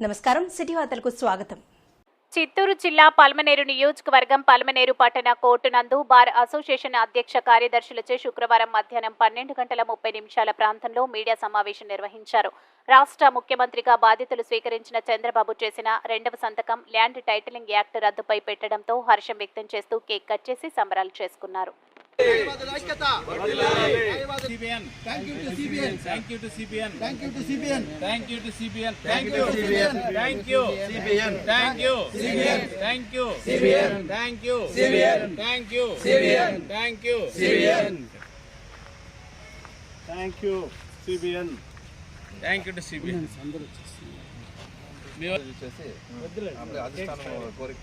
నమస్కారం. సిటీ వార్తలకు స్వాగతం. చిత్తూరు జిల్లా పల్మనేరు నియోజకవర్గం పల్మనేరు పట్టణ కోర్టు నందు బార్ అసోసియేషన్ అధ్యక్ష కార్యదర్శులచే శుక్రవారం మధ్యాహ్నం పన్నెండు గంటల ముప్పై నిమిషాల ప్రాంతంలో మీడియా సమావేశం నిర్వహించారు. రాష్ట్ర ముఖ్యమంత్రిగా బాధ్యతలు స్వీకరించిన చంద్రబాబు చేసిన రెండవ సంతకం ల్యాండ్ టైటిలింగ్ యాక్ట్ రద్దుపై పెట్టడంతో హర్షం వ్యక్తం చేస్తూ కేక్ కట్ చేసి సంబరాలు చేసుకున్నారు. CBN. Thank you to CBN. Thank you to CBN. Thank you to CBN. Thank you to CBN. Thank Thank you, you. CBN. Thank you. CBN. Thank you. CBN. Thank you. CBN. Thank you. CBN. Thank you. CBN. Thank you. CBN. Thank you CBN Thank you to CBN. మీ- చేసి అప్పుడే అధిష్టానం కోరిక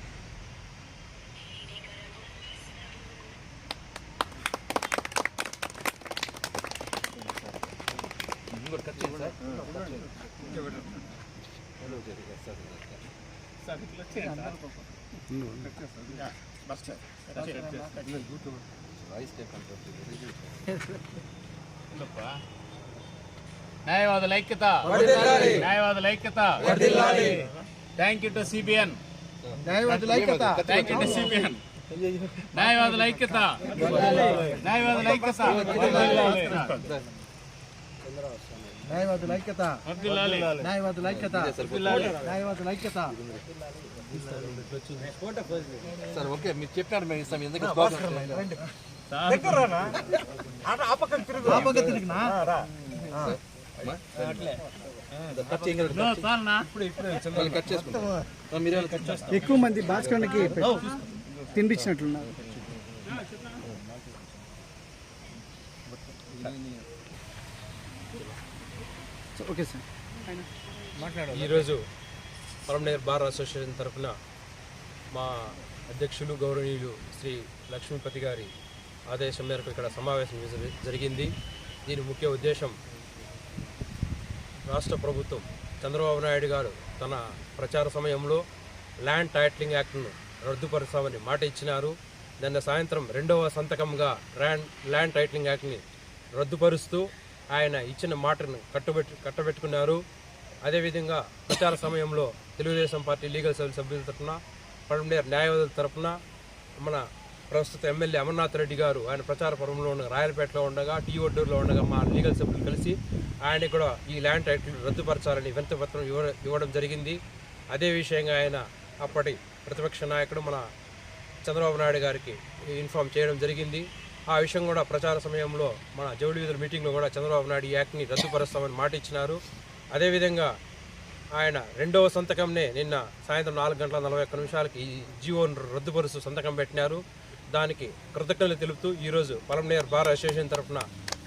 sir, ఇట్లా వచ్చేయండి sir. రైస్ take control ఉండప్పా. న్యాయవాదుల ఐక్యత న్యాయవాదుల ఐక్యత థ్యాంక్ యూ టు సిబిఎన్ న్యాయవాదుల ఐక్యత. న్యాయవాదుల ఐక్యత. న్యాయవాదుల ఐక్యత. సార్ ఓకే మీరు చెప్పినారు మేము ఇస్తాం ఎందుకు బాగుంటుంది ఆ పక్క తిరిగినా కట్ చేయండి నో, చాలునా? మళ్ళీ కట్ చేసుకుంటాం. ఆ, మీరే కట్ చేస్తారు? ఎక్కువ మంది భాస్కర్కి తినిపించినట్లున్నారు ఓకే సార్ ఈరోజు పరమనేర్ బార్ అసోసియేషన్ తరఫున మా అధ్యక్షులు గౌరవనీయులు శ్రీ లక్ష్మీపతి గారి ఆదేశం మేరకు ఇక్కడ సమావేశం జరిగింది. దీని ముఖ్య ఉద్దేశం రాష్ట్ర ప్రభుత్వం చంద్రబాబు నాయుడు గారు తన ప్రచార సమయంలో ల్యాండ్ టైట్లింగ్ యాక్ట్ను రద్దుపరుస్తామని మాట ఇచ్చినారు. నిన్న సాయంత్రం రెండవ సంతకంగా ల్యాండ్ ల్యాండ్ టైట్లింగ్ యాక్ట్ని రద్దుపరుస్తూ ఆయన ఇచ్చిన మాటను కట్టుబెట్టు కట్టబెట్టుకున్నారు. అదేవిధంగా ప్రచార సమయంలో తెలుగుదేశం పార్టీ లీగల్ సెల్ సభ్యుల తరఫున పడమనేర్ న్యాయవాదుల తరఫున మన ప్రస్తుత ఎమ్మెల్యే అమర్నాథ్ రెడ్డి గారు ఆయన ప్రచార పర్వంలో ఉండగా రాయలపేటలో ఉండగా టీ ఒడ్డూరులో ఉండగా మా లీగల్ సభ్యులు కలిసి ఆయన కూడా ఈ ల్యాండ్ టైటిల్ రద్దుపరచాలని వింతపత్రం ఇవ్వ ఇవ్వడం జరిగింది. అదే విషయంగా ఆయన అప్పటి ప్రతిపక్ష నాయకుడు మన చంద్రబాబు నాయుడు గారికి ఇన్ఫామ్ చేయడం జరిగింది. ఆ విషయం కూడా ప్రచార సమయంలో మన జౌళి వీధుల మీటింగ్లో కూడా చంద్రబాబు నాయుడు ఈ యాక్ట్ని రద్దుపరుస్తామని మాట ఇచ్చినారు అదేవిధంగా ఆయన రెండవ సంతకంనే నిన్న సాయంత్రం నాలుగు గంటల నలభై ఒక్క నిమిషాలకి ఈ జీవోను రద్దుపరుస్తూ సంతకం పెట్టినారు. దానికి కృతజ్ఞతలు తెలుపుతూ ఈరోజు పలంనేర్ బార్ అసోసియేషన్ తరఫున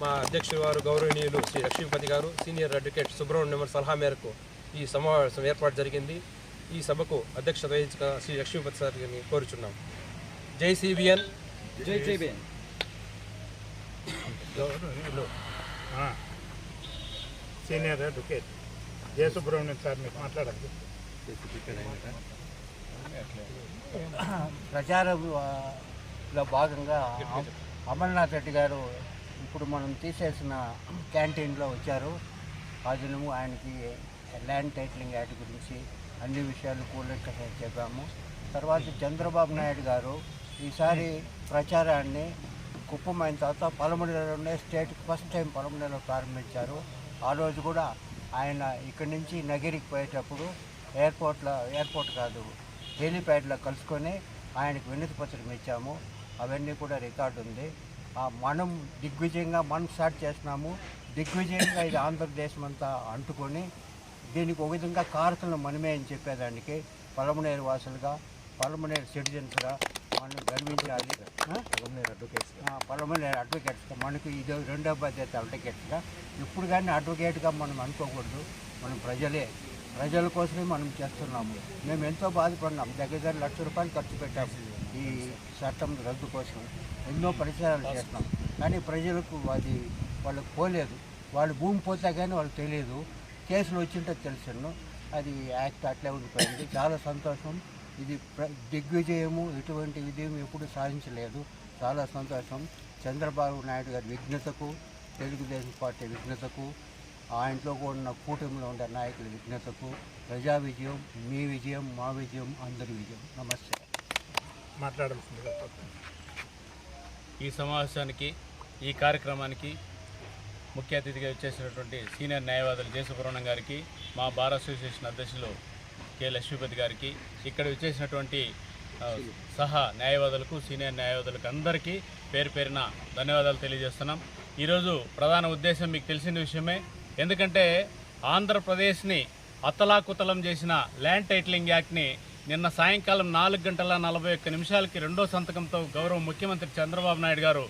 మా అధ్యక్షుడి వారు గౌరవనీయులు శ్రీ లక్ష్మీపతి గారు సీనియర్ అడ్వకేట్ సుబ్రహ్మణ్యం సలహా మేరకు ఈ సమావేశం ఏర్పాటు జరిగింది. ఈ సభకు అధ్యక్షత వహించిన శ్రీ లక్ష్మీపతి సార్ గారిని కోరుచున్నాం. జై సిబిఎన్. ఆ. సీనియర్ అడ్వకేట్ జయసుబ్రహ్మణ్యం సార్ మీకు మాట్లాడండి ప్రచారంలో భాగంగా అమర్నాథ్ రెడ్డి గారు ఇప్పుడు మనం తీసేసిన క్యాంటీన్లో వచ్చారు. అదనము ఆయనకి ల్యాండ్ టైటిలింగ్ యాక్ట్ గురించి అన్ని విషయాలు కూలంకషంగా చెప్పాము. తర్వాత చంద్రబాబు నాయుడు గారు ఈసారి ప్రచారాన్ని కుప్పమైన తర్వాత పలమనేరులోనే స్టేట్కి ఫస్ట్ టైం పలమనేరులో ప్రారంభించారు. ఆ రోజు కూడా ఆయన ఇక్కడి నుంచి నగిరికి పోయేటప్పుడు ఎయిర్పోర్ట్లో ఎయిర్పోర్ట్ కాదు హెలిప్యాడ్లో కలుసుకొని ఆయనకు వినతి పత్రం ఇచ్చాము. అవన్నీ కూడా రికార్డు ఉంది. ఆ మనం దిగ్విజయంగా మనం స్టార్ట్ చేసినాము దిగ్విజయంగా ఇది ఆంధ్రప్రదేశం అంతా అంటుకొని దీనికి ఒక విధంగా కారకులను మనమే అని చెప్పేదానికి పలమనేరు వాసులుగా పలమనేరు సిటిజన్స్గా మనం గర్వించాలి. పలమనేరు అడ్వకేట్స్గా మనకు ఇది రెండో బాధ్యత అడ్వకేట్స్గా ఇప్పుడు కానీ అడ్వకేట్గా మనం అనుకోకూడదు. మనం ప్రజలే. ప్రజల కోసమే మనం చేస్తున్నాము. మేము ఎంతో బాధపడినాం. దగ్గర దగ్గర లక్ష రూపాయలు ఖర్చు పెట్టాము ఈ చట్టం రద్దు కోసం. ఎన్నో పరిసరాలు చేస్తున్నాం. కానీ ప్రజలకు అది వాళ్ళకి పోలేదు. వాళ్ళు భూమి పోతే కానీ వాళ్ళకి తెలియదు. కేసులు వచ్చింటే తెలుసును. అది యాక్ట్ అట్లే ఉండిపోయింది. చాలా సంతోషం. ఇది ప్ర- దిగ్విజయము ఎటువంటి విజయం ఎప్పుడు సాధించలేదు. చాలా సంతోషం. చంద్రబాబు నాయుడు గారి విఘ్నతకు తెలుగుదేశం పార్టీ విఘ్నతకు ఆ ఇంట్లో ఉన్న కూటమిలో ఉండే నాయకుల విజ్ఞతకు ప్రజా విజయం మీ విజయం మా విజయం అందరి విజయం. నమస్తే. ఈ సమావేశానికి ఈ కార్యక్రమానికి ముఖ్య అతిథిగా వచ్చేసినటువంటి సీనియర్ న్యాయవాదులు జేసుపురాణం గారికి మా బార్ అసోసియేషన్ అధ్యక్షులు కె లక్ష్మీపతి గారికి ఇక్కడ వచ్చేసినటువంటి సహా న్యాయవాదులకు సీనియర్ న్యాయవాదులకు అందరికీ పేరు పేరున ధన్యవాదాలు తెలియజేస్తున్నాం. ఈరోజు ప్రధాన ఉద్దేశం మీకు తెలిసిన విషయమే ఎందుకంటే ఆంధ్రప్రదేశ్ని అతలాకుతలం చేసిన ల్యాండ్ టైటిలింగ్ యాక్ట్ని నిన్న సాయంకాలం నాలుగు గంటల నలభై ఒక్క నిమిషాలకి రెండో సంతకంతో గౌరవ ముఖ్యమంత్రి చంద్రబాబు నాయుడు గారు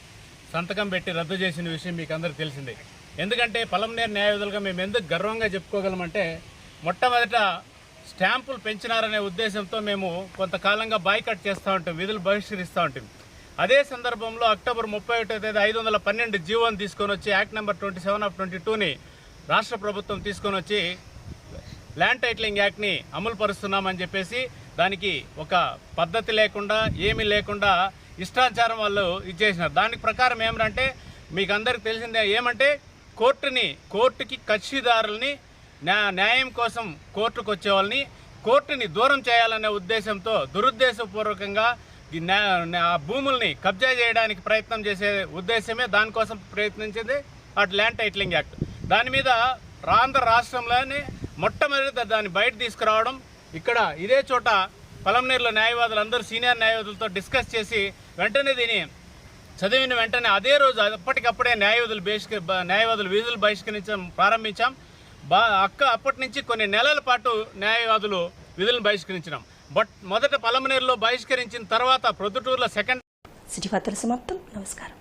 సంతకం పెట్టి రద్దు చేసిన విషయం మీకు అందరికీ తెలిసిందే. ఎందుకంటే పలంనేరు న్యాయవాదులుగా మేము ఎందుకు గర్వంగా చెప్పుకోగలమంటే మొట్టమొదట స్టాంపులు పెంచినారనే ఉద్దేశంతో మేము కొంతకాలంగా బాయ్కట్ చేస్తూ ఉంటాం విధులు బహిష్కరిస్తూ ఉంటాం. అదే సందర్భంలో అక్టోబర్ ముప్పై ఒకటో తేదీ ఐదు వందల పన్నెండు జీవోని తీసుకొని వచ్చి act number twenty seven of twenty టూని రాష్ట్ర ప్రభుత్వం తీసుకొని వచ్చి ల్యాండ్ టైటిలింగ్ యాక్ట్ని అమలు పరుస్తున్నామని చెప్పేసి దానికి ఒక పద్ధతి లేకుండా ఏమీ లేకుండా ఇష్టాచారం వాళ్ళు ఇచ్చేసినారు. దానికి ప్రకారం ఏమంటే మీకు అందరికి తెలిసిందే ఏమంటే కోర్టుని కోర్టుకి కక్షిదారుల్ని న్యాయం కోసం కోర్టుకు వచ్చే వాళ్ళని కోర్టుని దూరం చేయాలనే ఉద్దేశంతో దురుద్దేశపూర్వకంగా ఈ ఆ భూముల్ని కబ్జా చేయడానికి ప్రయత్నం చేసే ఉద్దేశమే దానికోసం ప్రయత్నించింది అటు ల్యాండ్ టైటిలింగ్ యాక్ట్. దాని మీద ఆంధ్ర రాష్ట్రంలోనే మొట్టమొదటి దాన్ని బయట తీసుకురావడం. ఇక్కడ ఇదే చోట పలంనేరులో న్యాయవాదులు అందరూ సీనియర్ న్యాయవాదులతో డిస్కస్ చేసి వెంటనే దీని చదివిన వెంటనే అదే రోజు అప్పటికప్పుడే న్యాయవాదులు బహిష్క న్యాయవాదులు విధులు బహిష్కరించడం ప్రారంభించాం. బా అక్క అప్పటి నుంచి కొన్ని నెలల పాటు న్యాయవాదులు విధులను బహిష్కరించినాం. బట్ మొదట పలమనేరులో బహిష్కరించిన తర్వాత ప్రొద్దుటూరులో సెకండ్ సిటీ వార్తలు సమాప్తం. నమస్కారం.